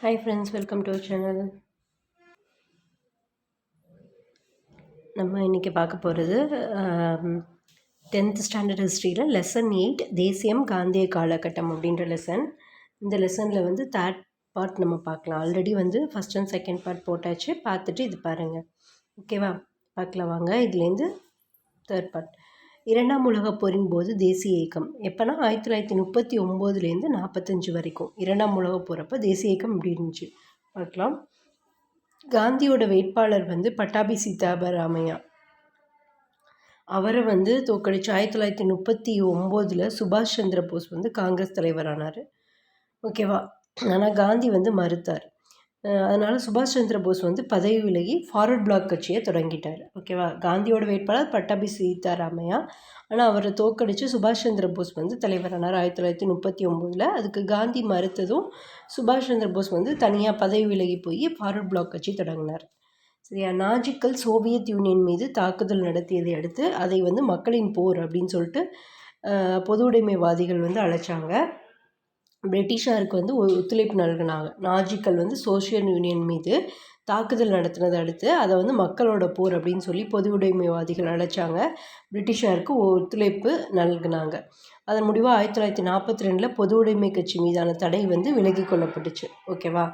Hi friends welcome to channel நம்ம இன்றைக்கி பார்க்க போகிறது டென்த் ஸ்டாண்டர்ட் ஹிஸ்ட்ரியில் லெசன் எயிட் தேசியம் காந்திய காலகட்டம் அப்படின்ற லெசன் இந்த லெசனில் வந்து தேர்ட் பார்ட் நம்ம பார்க்கலாம். ஆல்ரெடி வந்து ஃபஸ்ட் அண்ட் செகண்ட் பார்ட் போட்டாச்சு. பார்த்துட்டு இது பாருங்கள் ஓகேவா பார்க்கலாம் வாங்க. இதுலேருந்து தேர்ட் பார்ட் இரண்டாம் உலகப் போரின் போது தேசிய இயக்கம் எப்போனா ஆயிரத்தி தொள்ளாயிரத்தி முப்பத்தி ஒம்போதுலேருந்து நாற்பத்தஞ்சு வரைக்கும் இரண்டாம் உலகப் போகிறப்ப தேசிய இயக்கம் இப்படி இருந்துச்சு? பார்க்கலாம். காந்தியோட வேட்பாளர் வந்து பட்டாபி சீதாபராமையா அவரை வந்து தோக்கடிச்சு ஆயிரத்தி தொள்ளாயிரத்தி முப்பத்தி ஒம்போதில் சுபாஷ் சந்திர போஸ் வந்து காங்கிரஸ் தலைவரானார். ஓகேவா? ஆனால் காந்தி வந்து மறுத்தார். அதனால் சுபாஷ் சந்திர போஸ் வந்து பதவி விலகி ஃபார்வர்ட் பிளாக் கட்சியை தொடங்கிட்டார். ஓகேவா? காந்தியோட வேட்பாளர் பட்டாபி சீதாராமையா. ஆனால் அவரை தோக்கடித்து சுபாஷ் சந்திர போஸ் வந்து தலைவரானார் ஆயிரத்தி தொள்ளாயிரத்தி முப்பத்தி ஒம்போதில். அதுக்கு காந்தி மறுத்ததும் சுபாஷ் சந்திர போஸ் வந்து தனியாக பதவி விலகி போய் ஃபார்வர்ட் பிளாக் கட்சி தொடங்கினார். சரியா? நாஜிக்கல் சோவியத் யூனியன் மீது தாக்குதல் நடத்தியதை அடுத்து அதை வந்து மக்களின் போர் அப்படின்னு சொல்லிட்டு பொது உடைமைவாதிகள் வந்து அழைச்சாங்க. பிரிட்டிஷாருக்கு வந்து ஒத்துழைப்பு நல்கினாங்க. நாஜிக்கள் வந்து சோஷியல் யூனியன் மீது தாக்குதல் நடத்தினதை அடுத்து அதை வந்து மக்களோட போர் அப்படின்னு சொல்லி பொது உடைமைவாதிகள் அழைச்சாங்க. பிரிட்டிஷாருக்கு ஒத்துழைப்பு நல்கினாங்க. அதன் முடிவாக ஆயிரத்தி தொள்ளாயிரத்தி நாற்பத்தி ரெண்டில் பொது உடைமை கட்சி மீதான தடை வந்து விலகி கொள்ளப்பட்டுச்சு. ஓகேவா?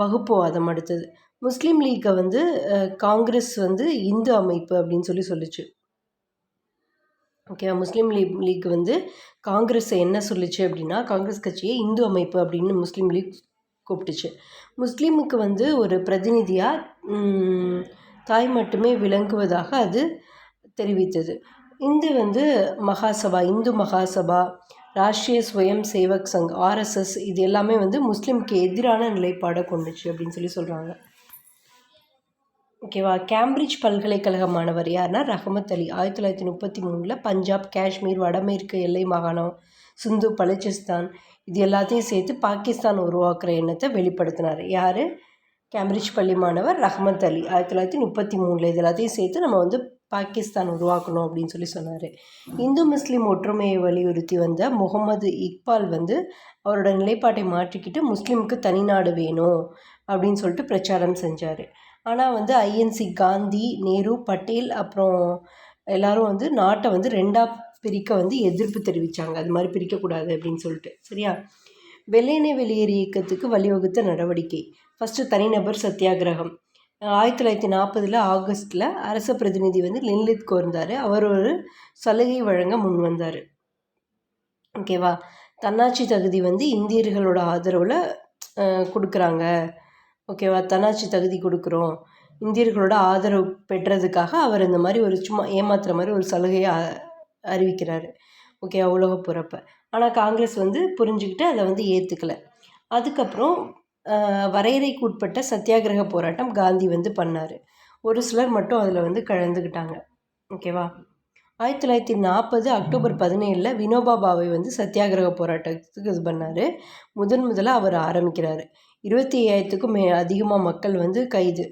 வகுப்புவாதம் அடுத்தது. முஸ்லீம் லீக்கை வந்து காங்கிரஸ் வந்து இந்து அமைப்பு அப்படின்னு சொல்லி சொல்லிச்சு. ஓகேவா முஸ்லீம் லீக் லீக் வந்து காங்கிரஸை என்ன சொல்லிச்சு அப்படின்னா காங்கிரஸ் கட்சியை இந்து அமைப்பு அப்படின்னு முஸ்லீம் லீக் கூப்பிட்டுச்சு. முஸ்லீமுக்கு வந்து ஒரு பிரதிநிதியாக தாய் மட்டுமே விளங்குவதாக அது தெரிவித்தது. இந்து வந்து மகாசபா இந்து மகாசபா ராஷ்ட்ரிய ஸ்வயம் சேவக் சங் ஆர்எஸ்எஸ் இது எல்லாமே வந்து முஸ்லீமுக்கு எதிரான நிலைப்பாடை கொண்டுச்சு அப்படின்னு சொல்லி சொல்கிறாங்க ஓகேவா? கேம்பிரிட்ஜ் பல்கலைக்கழக மாணவர் யார்னா ரஹமத் அலி. ஆயிரத்தி தொள்ளாயிரத்தி முப்பத்தி மூணில் பஞ்சாப் காஷ்மீர் வடமேற்கு எல்லை மாகாணம் சிந்து பலுச்சிஸ்தான் இது எல்லாத்தையும் சேர்த்து பாகிஸ்தான் உருவாக்குற எண்ணத்தை வெளிப்படுத்தினார். யார்? கேம்பிரிட்ஜ் பள்ளி மாணவர் ரஹமத் அலி. ஆயிரத்தி தொள்ளாயிரத்தி முப்பத்தி மூணில் இது எல்லாத்தையும் சேர்த்து நம்ம வந்து பாகிஸ்தான் உருவாக்கணும் அப்படின்னு சொல்லி சொன்னார். இந்து முஸ்லீம் ஒற்றுமையை வலியுறுத்தி வந்த முகமது இக்பால் வந்து அவரோட நிலைப்பாட்டை மாற்றிக்கிட்டு முஸ்லீமுக்கு தனிநாடு வேணும் அப்படின்னு சொல்லிட்டு பிரச்சாரம் செஞ்சார். ஆனால் வந்து ஐஎன்சி காந்தி நேரு பட்டேல் அப்புறம் எல்லோரும் வந்து நாட்டை வந்து ரெண்டாக பிரிக்க வந்து எதிர்ப்பு தெரிவித்தாங்க அது மாதிரி பிரிக்கக்கூடாது அப்படின்னு சொல்லிட்டு. சரியா? வெள்ளையனை வெளியேறு இயக்கத்துக்கு வழிவகுத்த நடவடிக்கை. ஃபஸ்ட்டு தனிநபர் சத்தியாகிரகம். ஆயிரத்தி தொள்ளாயிரத்தி நாற்பதில் ஆகஸ்ட்டில் அரச பிரதிநிதி வந்து லின்லித் கோர்ந்தார். அவர் ஒரு சலுகை வழங்க முன் வந்தார். ஓகேவா? தன்னாட்சி தகுதி வந்து இந்தியர்களோட ஆதரவில் கொடுக்குறாங்க. ஓகேவா? தன்னாட்சி தகுதி கொடுக்குறோம். இந்தியர்களோட ஆதரவு பெற்றதுக்காக அவர் இந்த மாதிரி ஒரு சும்மா ஏமாத்துற மாதிரி ஒரு சலுகையை அறிவிக்கிறார். ஓகே உலக போகிறப்ப ஆனால் காங்கிரஸ் வந்து புரிஞ்சுக்கிட்டு அதை வந்து ஏற்றுக்கலை அதுக்கப்புறம் வரையறைக்கு உட்பட்ட சத்தியாகிரக போராட்டம் காந்தி வந்து பண்ணார். ஒரு சிலர் மட்டும் அதில் வந்து கலந்துக்கிட்டாங்க. ஓகேவா? ஆயிரத்தி தொள்ளாயிரத்தி நாற்பது அக்டோபர் பதினேழில் வினோபா பாவை வந்து சத்தியாகிரக போராட்டத்துக்கு இது பண்ணார். முதன் முதலாக அவர் ஆரம்பிக்கிறார். இருபத்தி ஐயாயிரத்துக்கும் மே அதிகமாக மக்கள் வந்து கைது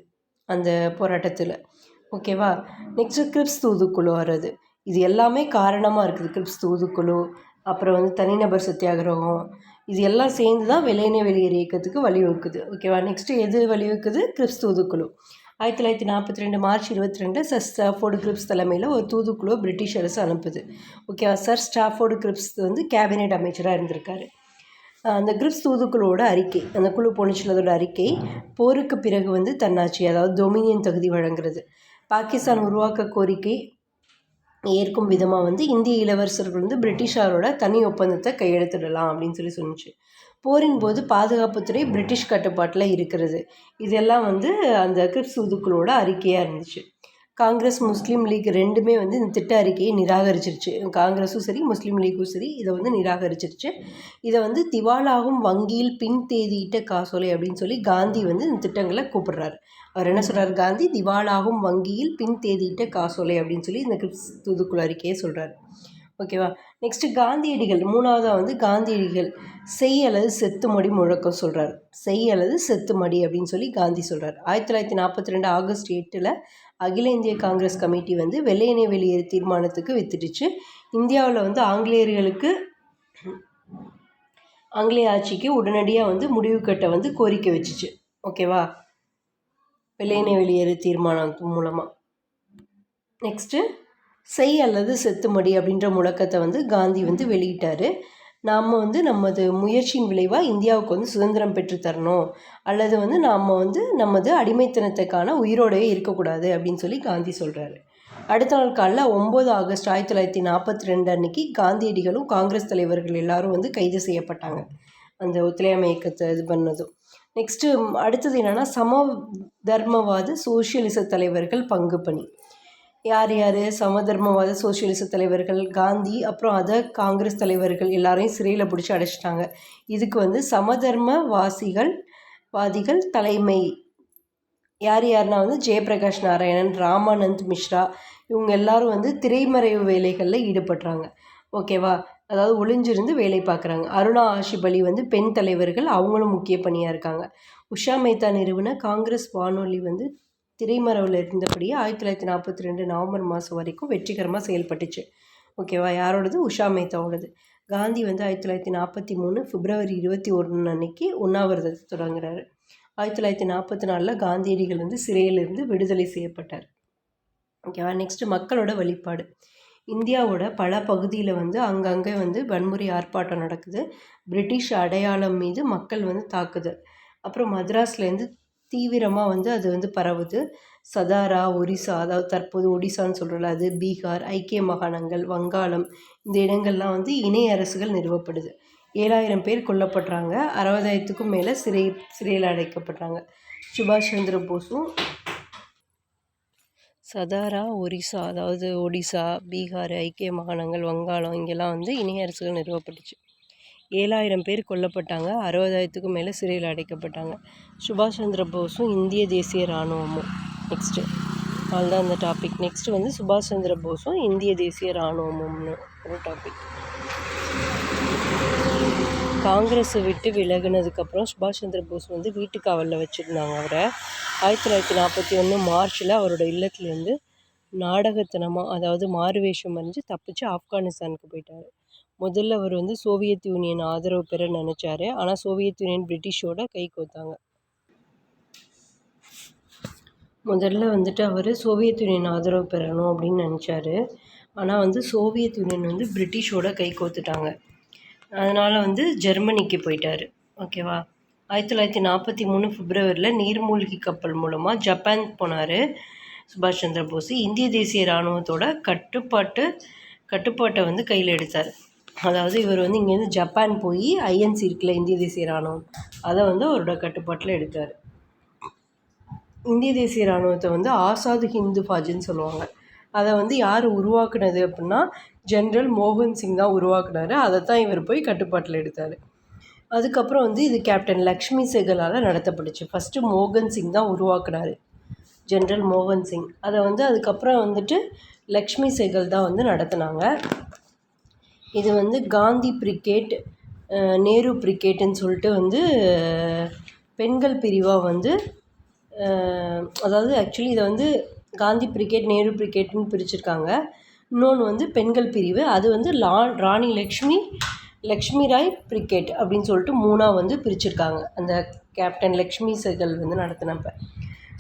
அந்த போராட்டத்தில். ஓகேவா? நெக்ஸ்ட்டு கிரிப்ஸ் தூதுக்குழு வர்றது. இது எல்லாமே காரணமாக இருக்குது. கிரிப்ஸ் தூதுக்குழு அப்புறம் வந்து தனிநபர் சத்தியாகிரகம். இது எல்லாம் சேர்ந்து தான் வெள்ளையனே வெளியேறு இயக்கத்துக்கு வழிவகுக்குது. ஓகேவா? நெக்ஸ்ட்டு எது வழிவகுக்குது? கிரிப்ஸ் தூதுக்குழு. ஆயிரத்தி தொள்ளாயிரத்தி நாற்பத்தி ரெண்டு மார்ச் இருபத்தி ரெண்டு சர் ஸ்டாஃபோர்டு கிரிப்ஸ் தலைமையில் ஒரு தூதுக்குழு பிரிட்டிஷ் அரசு அனுப்புது. ஓகேவா? சர் ஸ்டாஃபோர்டு கிரிப்ஸ் வந்து கேபினெட் அமைச்சராக இருந்திருக்காரு. அந்த கிரிப்ஸ் தூதுக்களோட அறிக்கை அந்த குழு போனிச்சுள்ளதோட அறிக்கை போருக்கு பிறகு வந்து தன்னாட்சி அதாவது டொமினியன் தகுதி வழங்குறது. பாகிஸ்தான் உருவாக்க கோரிக்கை ஏற்கும் விதமாக வந்து இந்திய இளவரசர்கள் வந்து பிரிட்டிஷாரோட தனி ஒப்பந்தத்தை கையெழுத்திடலாம் அப்படின்னு சொல்லி சொன்னிச்சு. போரின் போது பாதுகாப்புத்துறை பிரிட்டிஷ் கட்டுப்பாட்டில் இருக்கிறது. இதெல்லாம் வந்து அந்த கிரிப்ஸ் தூதுக்களோட அறிக்கையாக இருந்துச்சு. காங்கிரஸ் முஸ்லீம் லீக் ரெண்டுமே வந்து இந்த திட்ட அறிக்கையை நிராகரிச்சிருச்சு. காங்கிரஸும் சரி முஸ்லீம் லீக்கும் சரி இதை வந்து நிராகரிச்சிருச்சு. இதை வந்து திவாலாகும் வங்கியில் பின் தேதியிட்ட காசோலை அப்படின்னு சொல்லி காந்தி வந்து இந்த திட்டங்களை கூப்பிடுறாரு. அவர் என்ன சொல்கிறார் காந்தி? திவாலாகும் வங்கியில் பின் தேதியிட்ட காசோலை அப்படின்னு சொல்லி இந்த கிரிப்ஸ் தூதுக்குழு அறிக்கையை சொல்கிறார் ஓகேவா? நெக்ஸ்ட்டு காந்தியடிகள் மூணாவதாக வந்து காந்தியடிகள் செய் அல்லது செத்து மடி முழக்கம் சொல்கிறார் செய் அல்லது செத்து மடி அப்படின்னு சொல்லி காந்தி சொல்கிறார் ஆயிரத்தி தொள்ளாயிரத்தி நாற்பத்தி ரெண்டு ஆகஸ்ட் எட்டில் அகில இந்திய காங்கிரஸ் கமிட்டி வந்து வெள்ளையனை வெளியேறு தீர்மானத்துக்கு வித்துடுச்சு. இந்தியாவில் வந்து ஆங்கிலேயர்களுக்கு ஆங்கிலேய ஆட்சிக்கு உடனடியாக வந்து முடிவு கட்ட வந்து கோரிக்கை வச்சுச்சு. ஓகேவா வெள்ளையனை வெளியேறு தீர்மானம் மூலமாக நெக்ஸ்ட்டு செய் அல்லது செத்துமடி அப்படின்ற முழக்கத்தை வந்து காந்தி வந்து வெளியிட்டார். நாம் வந்து நமது முயற்சியின் விளைவாக இந்தியாவுக்கு வந்து சுதந்திரம் பெற்று தரணும். அல்லது வந்து நாம் வந்து நமது அடிமைத்தனத்துக்கான உயிரோடையே இருக்கக்கூடாது அப்படின்னு சொல்லி காந்தி சொல்கிறாரு அடுத்த நாள் காலைல ஒம்பது ஆகஸ்ட் ஆயிரத்தி தொள்ளாயிரத்தி நாற்பத்தி ரெண்டு அன்னைக்கு காந்தியடிகளும் காங்கிரஸ் தலைவர்கள் எல்லாரும் வந்து கைது செய்யப்பட்டாங்க. அந்த ஒத்துழையாமை இயக்கத்தை இது பண்ணதும். நெக்ஸ்ட்டு அடுத்தது என்னென்னா சம தர்மவாத சோசியலிச தலைவர்கள் பங்கு பணி யார் யார்? சமதர்மவாத சோசியலிச தலைவர்கள் காந்தி அப்புறம் அதர் காங்கிரஸ் தலைவர்கள் எல்லாரையும் சிறையில் பிடிச்சி அடைச்சிட்டாங்க. இதுக்கு வந்து சமதர்ம வாசிகள் வாதிகள் தலைமை. யார் யாருன்னா வந்து ஜெயபிரகாஷ் நாராயணன் ராமானந்த் மிஸ்ரா இவங்க எல்லாரும் வந்து திரைமறைவு வேலைகளில் ஈடுபடுறாங்க. ஓகேவா? அதாவது ஒளிஞ்சிருந்து வேலை பார்க்குறாங்க அருணா ஆஷிபலி வந்து பெண் தலைவர்கள் அவங்களும் முக்கிய பணியாக இருக்காங்க. உஷா மேத்தா நிறுவன காங்கிரஸ் வானொலி வந்து திரைமறைவில் இருந்தபடியே ஆயிரத்தி தொள்ளாயிரத்தி நாற்பத்தி ரெண்டு நவம்பர் மாதம் வரைக்கும் வெற்றிகரமாக செயல்பட்டுச்சு. ஓகேவா? யாரோடது? உஷா மேத்தாவோடது. காந்தி வந்து ஆயிரத்தி தொள்ளாயிரத்தி நாற்பத்தி மூணு பிப்ரவரி இருபத்தி ஒன்று அன்னைக்கு உண்ணாவிரதத்தை தொடங்குறாரு. ஆயிரத்தி தொள்ளாயிரத்தி நாற்பத்தி நாலில் காந்தியடிகள் வந்து சிறையிலிருந்து விடுதலை செய்யப்பட்டார். ஓகேவா? நெக்ஸ்ட்டு மக்களோட வழிபாடு. இந்தியாவோட பல பகுதியில் வந்து அங்கங்கே வந்து வன்முறை ஆர்ப்பாட்டம் நடக்குது. பிரிட்டிஷ் அடையாளம் மீது மக்கள் வந்து தாக்குதல். அப்புறம் மദ്രാஸ்லேருந்து தீவிரமாக வந்து அது வந்து பரவுது. சதாரா ஒரிசா அதாவது தற்போது ஒடிசான்னு சொல்கிறோம்ல அது பீகார் ஐக்கிய மாகாணங்கள் வங்காளம் இந்த இடங்கள்லாம் வந்து இணை அரசுகள் நிறுவப்படுது. ஏழாயிரம் பேர் கொல்லப்படுறாங்க. அறுபதாயிரத்துக்கும் மேலே சிறை சிறையில் அடைக்கப்படுறாங்க. சுபாஷ் சந்திர போஸும் சதாரா ஒரிசா அதாவது ஒடிசா பீகார் ஐக்கிய மாகாணங்கள் வங்காளம் இங்கெல்லாம் வந்து இணைய அரசுகள் நிறுவப்பட்டுச்சு. ஏழாயிரம் பேர் கொல்லப்பட்டாங்க. அறுபதாயிரத்துக்கும் மேலே சிறையில் அடைக்கப்பட்டாங்க. சுபாஷ் சந்திர போஸும் இந்திய தேசிய இராணுவமும். நெக்ஸ்ட்டு அதுதான் அந்த டாபிக் நெக்ஸ்ட்டு வந்து சுபாஷ் சந்திர போஸும் இந்திய தேசிய இராணுவமும்னு ஒரு டாபிக் காங்கிரஸை விட்டு விலகினதுக்கப்புறம் சுபாஷ் சந்திர போஸ் வந்து வீட்டு காவலில் வச்சுருந்தாங்க அவரை. ஆயிரத்தி தொள்ளாயிரத்தி நாற்பத்தி ஒன்று மார்ச்சில் அவரோட இல்லத்துலேருந்து நாடகத்தனமாக அதாவது மாறுவேஷம் அறிஞ்சு தப்பிச்சு ஆப்கானிஸ்தானுக்கு போயிட்டார். முதல்ல அவர் வந்து சோவியத் யூனியன் ஆதரவு பெற நினச்சாரு. ஆனால் சோவியத் யூனியன் பிரிட்டிஷோட கை கோத்தாங்க. முதல்ல வந்துட்டு அவர் சோவியத் யூனியன் ஆதரவு பெறணும் அப்படின்னு நினச்சாரு. ஆனால் வந்து சோவியத் யூனியன் வந்து பிரிட்டிஷோட கை கோத்துட்டாங்க. அதனால் வந்து ஜெர்மனிக்கு போயிட்டார். ஓகேவா? ஆயிரத்தி தொள்ளாயிரத்தி நாற்பத்தி மூணு பிப்ரவரியில் நீர்மூழ்கி கப்பல் மூலமாக ஜப்பான் போனார் சுபாஷ் சந்திர போஸ். இந்திய தேசிய இராணுவத்தோட கட்டுப்பாட்டு கட்டுப்பாட்டை வந்து கையில் எடுத்தார். அதாவது இவர் வந்து இங்கேருந்து ஜப்பான் போய் ஐஎன்சி இருக்குல்ல இந்திய தேசிய இராணுவம். அதை வந்து அவரோட கட்டுப்பாட்டில் எடுத்தார். இந்திய தேசிய இராணுவத்தை வந்து ஆசாத் ஹிந்து ஃபாஜின்னு சொல்லுவாங்க. அதை வந்து யார் உருவாக்குனது அப்படின்னா ஜென்ரல் மோகன் சிங் தான் உருவாக்குனாரு. அதை தான் இவர் போய் கட்டுப்பாட்டில் எடுத்தார். அதுக்கப்புறம் வந்து இது கேப்டன் லக்ஷ்மி செகலால் நடத்தப்பட்டுச்சு. ஃபஸ்ட்டு மோகன் சிங் தான் உருவாக்குனார். ஜென்ரல் மோகன் சிங். அதை வந்து அதுக்கப்புறம் வந்துட்டு லக்ஷ்மி செகல் தான் வந்து நடத்தினாங்க. இது வந்து காந்தி பிரிகேட் நேரு பிரிகேட்டுன்னு சொல்லிட்டு வந்து பெண்கள் பிரிவாக வந்து அதாவது ஆக்சுவலி இதை வந்து காந்தி பிரிகேட் நேரு பிரிகேட்னு பிரிச்சுருக்காங்க. இன்னொன்று வந்து பெண்கள் பிரிவு. அது வந்து லா ராணி லக்ஷ்மி லக்ஷ்மி ராய் பிரிகேட் அப்படின்னு சொல்லிட்டு மூணாக வந்து பிரிச்சுருக்காங்க. அந்த கேப்டன் லக்ஷ்மி செகல் வந்து நடத்தினப்ப.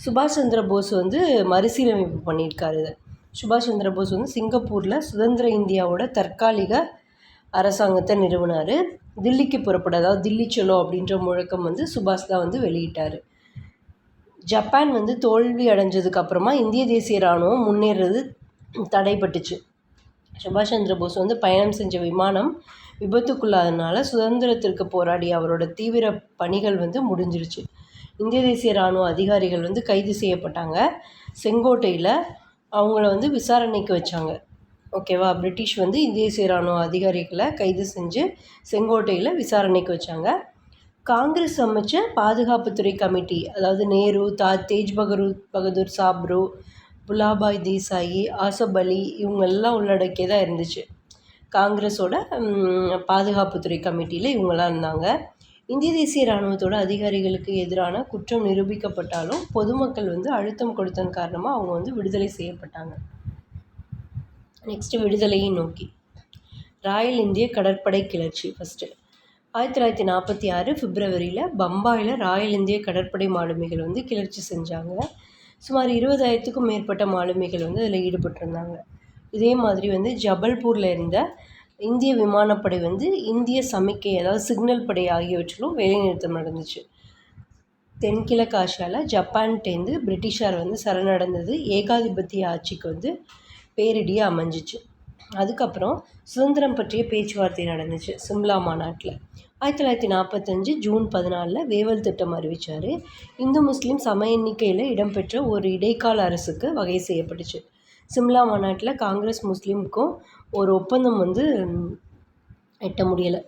சுபாஷ் சந்திர போஸ் வந்து மறுசீரமைப்பு பண்ணியிருக்காரு இதை. சுபாஷ் சந்திர போஸ் வந்து சிங்கப்பூரில் சுதந்திர இந்தியாவோட தற்காலிக அரசாங்கத்தை நிறுவினார். தில்லிக்கு புறப்பட அதாவது தில்லி செலோ அப்படின்ற முழக்கம் வந்து சுபாஷ் தான் வந்து வெளியிட்டார். ஜப்பான் வந்து தோல்வி அடைஞ்சதுக்கு அப்புறமா இந்திய தேசிய இராணுவம் முன்னேறது தடைப்பட்டுச்சு சுபாஷ் சந்திர போஸ் வந்து பயணம் செஞ்ச விமானம் விபத்துக்குள்ளாதனால சுதந்திரத்திற்கு போராடி அவரோட தீவிர பணிகள் வந்து முடிஞ்சிருச்சு. இந்திய தேசிய இராணுவ அதிகாரிகள் வந்து கைது செய்யப்பட்டாங்க. செங்கோட்டையில் அவங்கள வந்து விசாரணைக்கு வச்சாங்க. ஓகேவா? பிரிட்டிஷ் வந்து இந்திய இராணுவ அதிகாரிகளை கைது செஞ்சு செங்கோட்டையில் விசாரணைக்கு வச்சாங்க. காங்கிரஸ் அமைச்ச பாதுகாப்புத்துறை கமிட்டி அதாவது நேரு தா தேஜ் பகதூர் பகதூர் சாப்ரு புலாபாய் தேசாயி ஆசப் அலி இவங்கெல்லாம் உள்ளடக்கியதாக இருந்துச்சு. காங்கிரஸோட பாதுகாப்புத்துறை கமிட்டியில் இவங்கெல்லாம் இருந்தாங்க. இந்திய தேசிய இராணுவத்தோட அதிகாரிகளுக்கு எதிரான குற்றம் நிரூபிக்கப்பட்டாலும் பொதுமக்கள் வந்து அழுத்தம் கொடுத்தன் காரணமாக அவங்க வந்து விடுதலை செய்யப்பட்டாங்க. நெக்ஸ்ட்டு விடுதலையை நோக்கி. ராயல் இந்திய கடற்படை கிளர்ச்சி ஃபஸ்ட்டு ஆயிரத்தி தொள்ளாயிரத்தி நாற்பத்தி ஆறு பிப்ரவரியில் பம்பாயில் ராயல் இந்திய கடற்படை மாலுமிகள் வந்து கிளர்ச்சி செஞ்சாங்க. சுமார் இருபதாயிரத்துக்கும் மேற்பட்ட மாலுமிகள் வந்து அதில் ஈடுபட்டிருந்தாங்க. இதே மாதிரி வந்து ஜபல்பூரில் இருந்த இந்திய விமானப்படை வந்து இந்திய சமிக்கை அதாவது சிக்னல் படை ஆகியவற்றிலும் வேலைநிறுத்தம் நடந்துச்சு. தென்கிழக்கு ஆசியாவில் ஜப்பான்கிட்டேருந்து பிரிட்டிஷார் வந்து சரணடைந்தது ஏகாதிபத்திய ஆட்சிக்கு வந்து பேரிடியாக அமைஞ்சிச்சு. அதுக்கப்புறம் சுதந்திரம் பற்றிய பேச்சுவார்த்தை நடந்துச்சு சிம்லா மாநாட்டில். ஆயிரத்தி தொள்ளாயிரத்தி நாற்பத்தஞ்சு ஜூன் பதினாலில் வேவல் திட்டம் அறிவித்தார் இந்து முஸ்லீம் சம எண்ணிக்கையில் இடம்பெற்ற ஒரு இடைக்கால அரசுக்கு வகை செய்யப்பட்டுச்சு. சிம்லா மாநாட்டில் காங்கிரஸ் முஸ்லீமுக்கும் ஒரு ஒப்பந்தம் வந்து எட்ட முடியலை.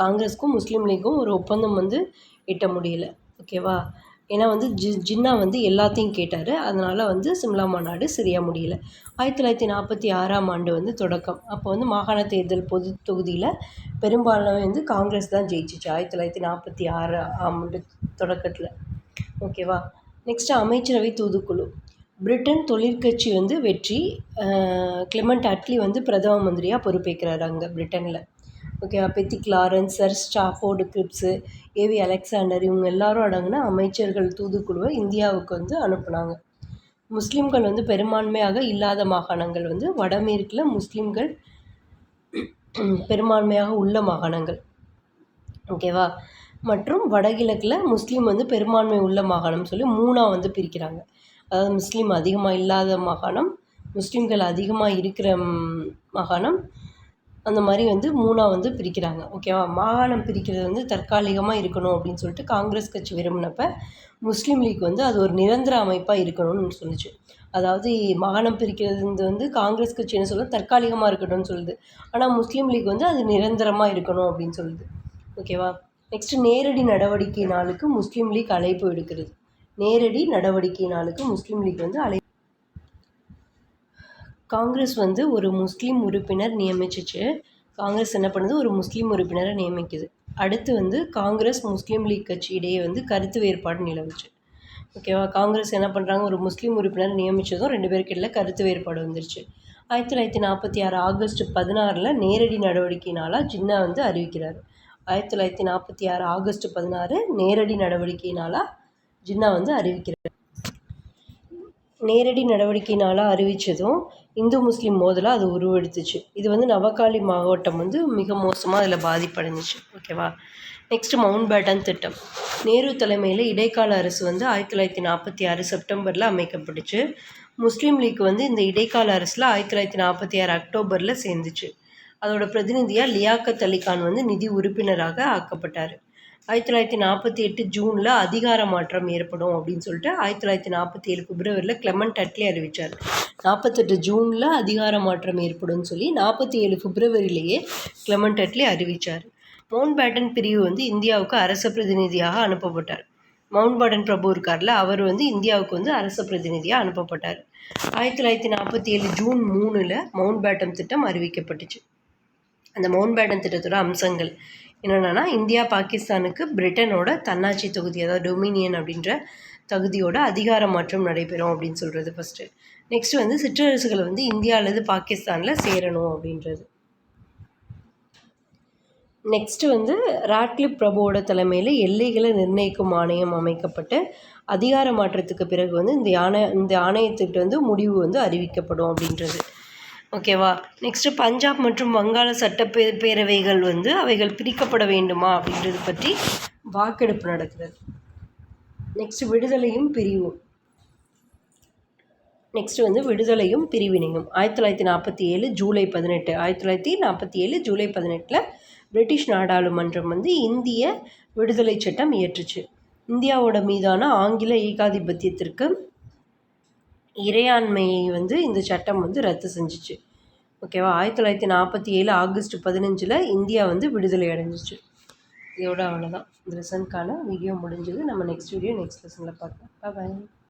காங்கிரஸுக்கும் முஸ்லீம் லீக்கும் ஒரு ஒப்பந்தம் வந்து எட்ட முடியலை. ஓகேவா? ஏன்னா வந்து ஜி ஜின்னா வந்து எல்லாத்தையும் கேட்டார். அதனால் வந்து சிம்லா மாநாடு சரியாக முடியல. ஆயிரத்தி தொள்ளாயிரத்தி நாற்பத்தி ஆறாம் ஆண்டு வந்து தொடக்கம். அப்போ வந்து மாகாண தேர்தல் பொது தொகுதியில் பெரும்பாலும் வந்து காங்கிரஸ் தான் ஜெயிச்சிச்சு ஆயிரத்தி தொள்ளாயிரத்தி நாற்பத்தி ஆறு ஆண்டு தொடக்கத்தில். ஓகேவா? நெக்ஸ்ட்டு அமைச்சரவை தூதுக்குழு. பிரிட்டன் தொழிற்கட்சி வந்து வெற்றி கிளெமெண்ட் அட்லி வந்து பிரதம மந்திரியாக பொறுப்பேற்கிறாரு அங்கே பிரிட்டனில். ஓகேவா Pethick Clarence sir Stafford Cripps A V Alexander இவங்க எல்லாரும் அடங்கின அமைச்சர்கள் தூதுக்குழுவை இந்தியாவுக்கு வந்து அனுப்புனாங்க. முஸ்லீம்கள் வந்து பெரும்பான்மையாக இல்லாத மாகாணங்கள் வந்து வடமேற்கில் முஸ்லீம்கள் பெரும்பான்மையாக உள்ள மாகாணங்கள். ஓகேவா மற்றும் வடகிழக்கில் முஸ்லீம் வந்து பெரும்பான்மை உள்ள மாகாணம் சொல்லி மூணாக வந்து பிரிக்கிறாங்க. அதாவது முஸ்லீம் அதிகமாக இல்லாத மாகாணம் முஸ்லீம்கள் அதிகமாக இருக்கிற மாகாணம் அந்த மாதிரி வந்து மூணாக வந்து பிரிக்கிறாங்க. ஓகேவா மாகாணம் பிரிக்கிறது வந்து தற்காலிகமாக இருக்கணும் அப்படின்னு சொல்லிட்டு காங்கிரஸ் கட்சி விரும்பினப்ப முஸ்லீம் லீக் வந்து அது ஒரு நிரந்தர அமைப்பாக இருக்கணும்னு சொல்லிச்சு. அதாவது மாகாணம் பிரிக்கிறது வந்து காங்கிரஸ் கட்சி என்ன சொல்ல தற்காலிகமாக இருக்கட்டும்னு சொல்லுது. ஆனால் முஸ்லீம் லீக் வந்து அது நிரந்தரமாக இருக்கணும் அப்படின்னு சொல்லுது. ஓகேவா நெக்ஸ்ட்டு நேரடி நடவடிக்கை நாளுக்கு முஸ்லீம் லீக் அழைப்பு விடுக்கிறது நேரடி நடவடிக்கை நாளுக்கு முஸ்லீம் லீக் வந்து அழை காங்கிரஸ் வந்து ஒரு முஸ்லீம் உறுப்பினர் நியமிச்சிச்சு. காங்கிரஸ் என்ன பண்ணுது? ஒரு முஸ்லீம் உறுப்பினரை நியமிக்குது. அடுத்து வந்து காங்கிரஸ் முஸ்லீம் லீக் கட்சி இடையே வந்து கருத்து வேறுபாடு நிலவுச்சு. ஓகேவா? காங்கிரஸ் என்ன பண்ணுறாங்க ஒரு முஸ்லீம் உறுப்பினர் நியமித்ததும் ரெண்டு பேருக்கு கருத்து வேறுபாடு வந்துருச்சு. ஆயிரத்தி தொள்ளாயிரத்தி நாற்பத்தி ஆறு ஆகஸ்ட் பதினாறில் நேரடி நடவடிக்கையினால் ஜின்னா வந்து அறிவிக்கிறார். ஆயிரத்தி தொள்ளாயிரத்தி நாற்பத்தி ஆறு ஆகஸ்ட் பதினாறு நேரடி நடவடிக்கையினால் ஜின்னா வந்து அறிவிக்கிறார். நேரடி நடவடிக்கையினால் அறிவித்ததும் இந்து முஸ்லீம் மோதலாக அது உருவெடுத்துச்சு. இது வந்து நவகாளி மாவட்டம் வந்து மிக மோசமாக அதில் பாதிப்படைஞ்சிச்சு. ஓகேவா? நெக்ஸ்ட்டு மவுண்ட் பேட்டன் திட்டம். நேரு தலைமையில் இடைக்கால அரசு வந்து ஆயிரத்தி தொள்ளாயிரத்தி நாற்பத்தி ஆறு செப்டம்பரில் அமைக்கப்பட்டுச்சு. முஸ்லீம் லீக் வந்து இந்த இடைக்கால அரசில் ஆயிரத்தி தொள்ளாயிரத்தி நாற்பத்தி ஆறு அக்டோபரில் சேர்ந்துச்சு. அதோட பிரதிநிதியாக லியாக்கத் அலி கான் வந்து நிதி உறுப்பினராக ஆக்கப்பட்டார். ஆயிரத்தி தொள்ளாயிரத்தி நாற்பத்தி எட்டு ஜூனில் அதிகார மாற்றம் ஏற்படும் அப்படின்னு சொல்லிட்டு ஆயிரத்தி தொள்ளாயிரத்தி நாற்பத்தி ஏழு பிப்ரவரியில் கிளமண்ட் அட்லி அறிவித்தார் நாற்பத்தெட்டு ஜூனில் அதிகார மாற்றம் ஏற்படும்னு சொல்லி நாற்பத்தி ஏழு பிப்ரவரியிலேயே கிளமண்ட் அட்லி அறிவித்தார் மவுண்ட் பேட்டன் பிரிவு வந்து இந்தியாவுக்கு அரச பிரதிநிதியாக அனுப்பப்பட்டார். மவுண்ட் பேட்டன் பிரபு இருக்கார்ல அவர் வந்து இந்தியாவுக்கு வந்து அரச பிரதிநிதியாக அனுப்பப்பட்டார். ஆயிரத்தி தொள்ளாயிரத்தி நாற்பத்தி ஏழு ஜூன் மூணில் மவுண்ட் பேட்டன் திட்டம் அறிவிக்கப்பட்டுச்சு. அந்த மவுண்ட் பேட்டன் திட்டத்தோட அம்சங்கள் என்னென்னா இந்தியா பாகிஸ்தானுக்கு பிரிட்டனோட தன்னாட்சி தொகுதி அதாவது டொமினியன் அப்படின்ற தகுதியோட அதிகார மாற்றம் நடைபெறும் அப்படின்னு சொல்கிறது ஃபஸ்ட்டு நெக்ஸ்ட் வந்து சிற்றரசுகள் வந்து இந்தியா அல்லது பாகிஸ்தானில் சேரணும் அப்படின்றது. நெக்ஸ்ட்டு வந்து ராட்லிப் பிரபுவோட தலைமையில் எல்லைகளை நிர்ணயிக்கும் ஆணையம் அமைக்கப்பட்டு அதிகார மாற்றத்துக்கு பிறகு வந்து இந்த ஆணைய இந்த ஆணையத்துக்கு வந்து முடிவு வந்து அறிவிக்கப்படும் அப்படின்றது. ஓகேவா? நெக்ஸ்ட்டு பஞ்சாப் மற்றும் வங்காள சட்டப்பே பேரவைகள் வந்து அவைகள் பிரிக்கப்பட வேண்டுமா அப்படின்றது பற்றி வாக்கெடுப்பு நடக்கிறது. நெக்ஸ்ட் விடுதலையும் பிரிவும். நெக்ஸ்ட் வந்து விடுதலையும் பிரிவினையும். ஆயிரத்தி தொள்ளாயிரத்தி நாற்பத்தி ஏழு ஜூலை பதினெட்டு. ஆயிரத்தி தொள்ளாயிரத்தி நாற்பத்தி ஏழு ஜூலை பதினெட்டில் பிரிட்டிஷ் நாடாளுமன்றம் வந்து இந்திய விடுதலை சட்டம் இயற்றுச்சு. இந்தியாவோட மீதான ஆங்கில ஏகாதிபத்தியத்திற்கு இறையாண்மையை வந்து இந்த சட்டம் வந்து ரத்து செஞ்சிச்சு. ஓகேவா? ஆயிரத்தி தொள்ளாயிரத்தி நாற்பத்தி ஏழு ஆகஸ்ட் பதினஞ்சில் இந்தியா வந்து விடுதலை அடைஞ்சிச்சு. இதோட அவ்வளோதான் இந்த லெசனுக்கான வீடியோ முடிஞ்சது. நம்ம நெக்ஸ்ட் வீடியோ நெக்ஸ்ட் லெசனில் பார்க்கலாம் பாய்